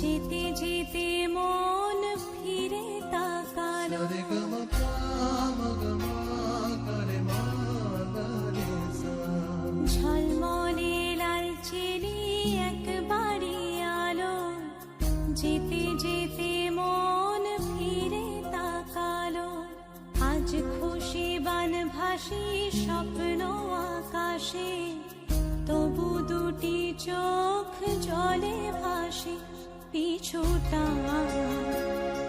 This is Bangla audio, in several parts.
জিতে জিতে মন ফিরে তাকালো। ঝলমলে লাল চিনি একবারই আলো। যেতে যেতে মন ফিরে তাকালো। আজ খুশি বান ভাসি স্বপ্ন আকাশে। তবু দুটি চোখ জলে ভাসে। পিছুটা ছাড়ে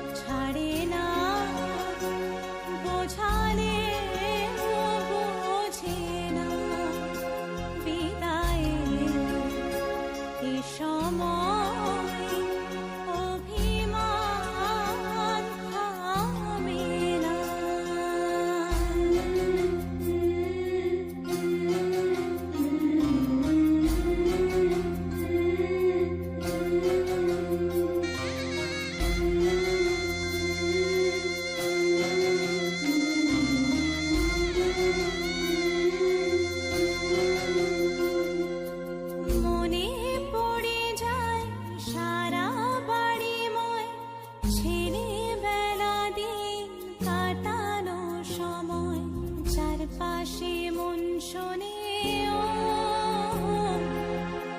চারপাশে মন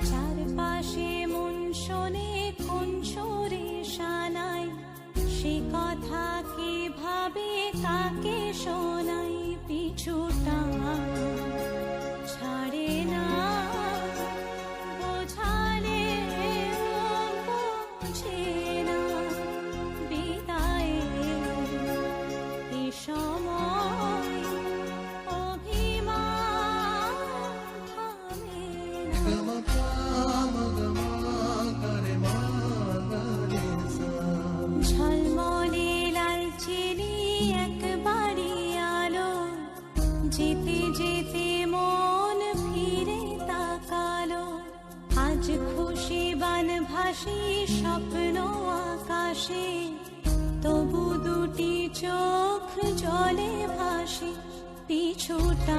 চারপাশে মন শোনে শানাই সে কথা কীভাবে কাকে শোনাই পিছুটা বান ভাসি স্বপ্ন আকাশে তবু দুটি চোখ জলে ভাসে পিছুটা